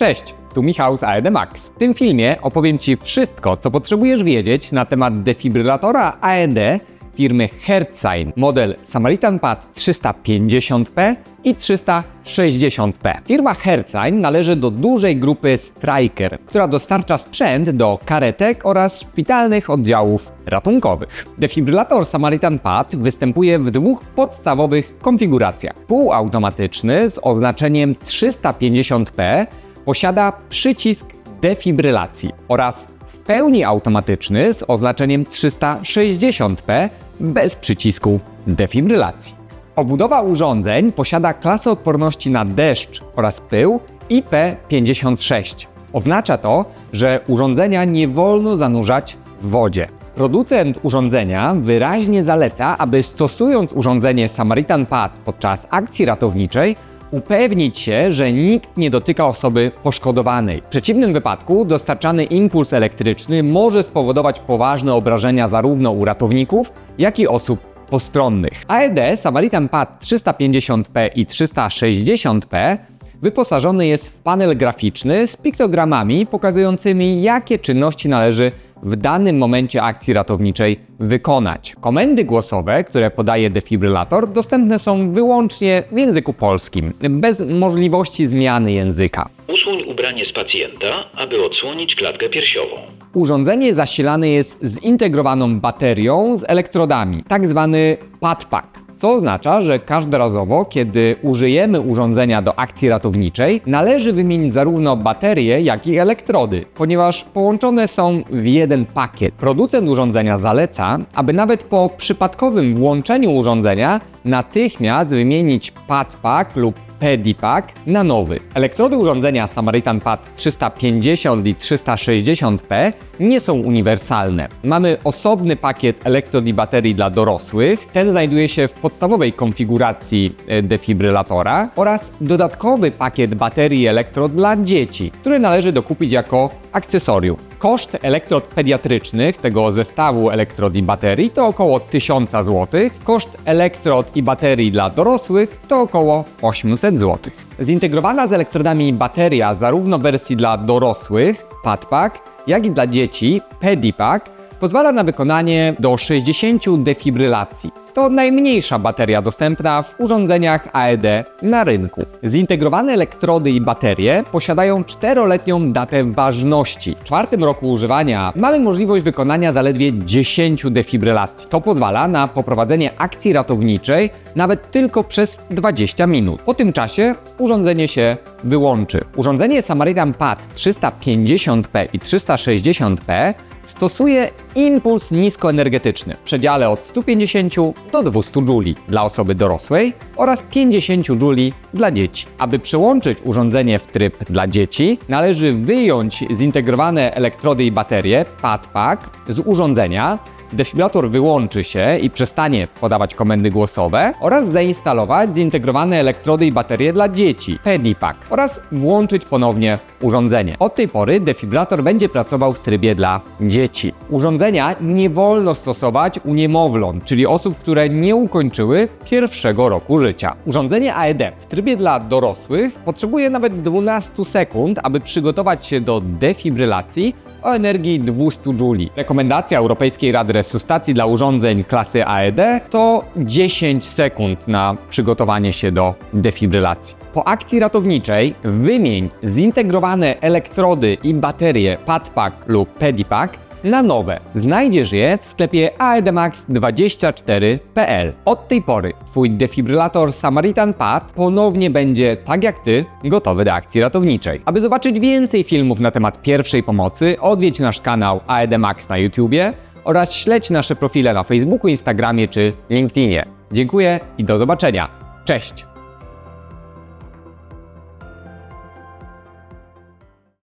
Cześć, tu Michał z AED Max. W tym filmie opowiem Ci wszystko, co potrzebujesz wiedzieć na temat defibrylatora AED firmy Hertsign, model Samaritan Pad 350p i 360p. Firma Hertsign należy do dużej grupy Stryker, która dostarcza sprzęt do karetek oraz szpitalnych oddziałów ratunkowych. Defibrylator Samaritan Pad występuje w dwóch podstawowych konfiguracjach. Półautomatyczny z oznaczeniem 350p posiada przycisk defibrylacji oraz w pełni automatyczny z oznaczeniem 360p bez przycisku defibrylacji. Obudowa urządzeń posiada klasę odporności na deszcz oraz pył IP56. Oznacza to, że urządzenia nie wolno zanurzać w wodzie. Producent urządzenia wyraźnie zaleca, aby stosując urządzenie Samaritan Pad podczas akcji ratowniczej, upewnić się, że nikt nie dotyka osoby poszkodowanej. W przeciwnym wypadku dostarczany impuls elektryczny może spowodować poważne obrażenia zarówno u ratowników, jak i osób postronnych. AED Samaritan Pad 350p i 360p wyposażony jest w panel graficzny z piktogramami pokazującymi, jakie czynności należy w danym momencie akcji ratowniczej wykonać. Komendy głosowe, które podaje defibrylator, dostępne są wyłącznie w języku polskim, bez możliwości zmiany języka. Usuń ubranie z pacjenta, aby odsłonić klatkę piersiową. Urządzenie zasilane jest zintegrowaną baterią z elektrodami, tak zwany padpack. Co oznacza, że każdorazowo, kiedy użyjemy urządzenia do akcji ratowniczej, należy wymienić zarówno baterie, jak i elektrody, ponieważ połączone są w jeden pakiet. Producent urządzenia zaleca, aby nawet po przypadkowym włączeniu urządzenia natychmiast wymienić padpack lub Pedipack na nowy. Elektrody urządzenia Samaritan Pad 350 i 360p nie są uniwersalne. Mamy osobny pakiet elektrod i baterii dla dorosłych. Ten znajduje się w podstawowej konfiguracji e, defibrylatora oraz dodatkowy pakiet baterii i elektrod dla dzieci, który należy dokupić jako akcesorium. Koszt elektrod pediatrycznych tego zestawu elektrod i baterii to około 1000 zł. Koszt elektrod i baterii dla dorosłych to około 800 zł. Zintegrowana z elektrodami bateria zarówno w wersji dla dorosłych Padpack, jak i dla dzieci Pedipack pozwala na wykonanie do 60 defibrylacji. To najmniejsza bateria dostępna w urządzeniach AED na rynku. Zintegrowane elektrody i baterie posiadają 4-letnią datę ważności. W czwartym roku używania mamy możliwość wykonania zaledwie 10 defibrylacji. To pozwala na poprowadzenie akcji ratowniczej nawet tylko przez 20 minut. Po tym czasie urządzenie się wyłączy. Urządzenie Samaritan Pad 350p i 360p stosuje impuls niskoenergetyczny w przedziale od 150 do 200 Joule dla osoby dorosłej oraz 50 Joule dla dzieci. Aby przełączyć urządzenie w tryb dla dzieci, należy wyjąć zintegrowane elektrody i baterie PadPack z urządzenia, defibrylator wyłączy się i przestanie podawać komendy głosowe oraz zainstalować zintegrowane elektrody i baterie dla dzieci Pedipack oraz włączyć ponownie urządzenie. Od tej pory defibrylator będzie pracował w trybie dla dzieci. Urządzenia nie wolno stosować u niemowląt, czyli osób, które nie ukończyły pierwszego roku życia. Urządzenie AED w trybie dla dorosłych potrzebuje nawet 12 sekund, aby przygotować się do defibrylacji o energii 200 Joule. Rekomendacja Europejskiej Rady Resuscytacji dla urządzeń klasy AED to 10 sekund na przygotowanie się do defibrylacji. Po akcji ratowniczej wymień zintegrowane elektrody i baterie Padpack lub Pedipack na nowe. Znajdziesz je w sklepie aedmax24.pl. Od tej pory Twój defibrylator Samaritan Pad ponownie będzie, tak jak Ty, gotowy do akcji ratowniczej. Aby zobaczyć więcej filmów na temat pierwszej pomocy, odwiedź nasz kanał AEDMAX na YouTubie oraz śledź nasze profile na Facebooku, Instagramie czy LinkedInie. Dziękuję i do zobaczenia. Cześć!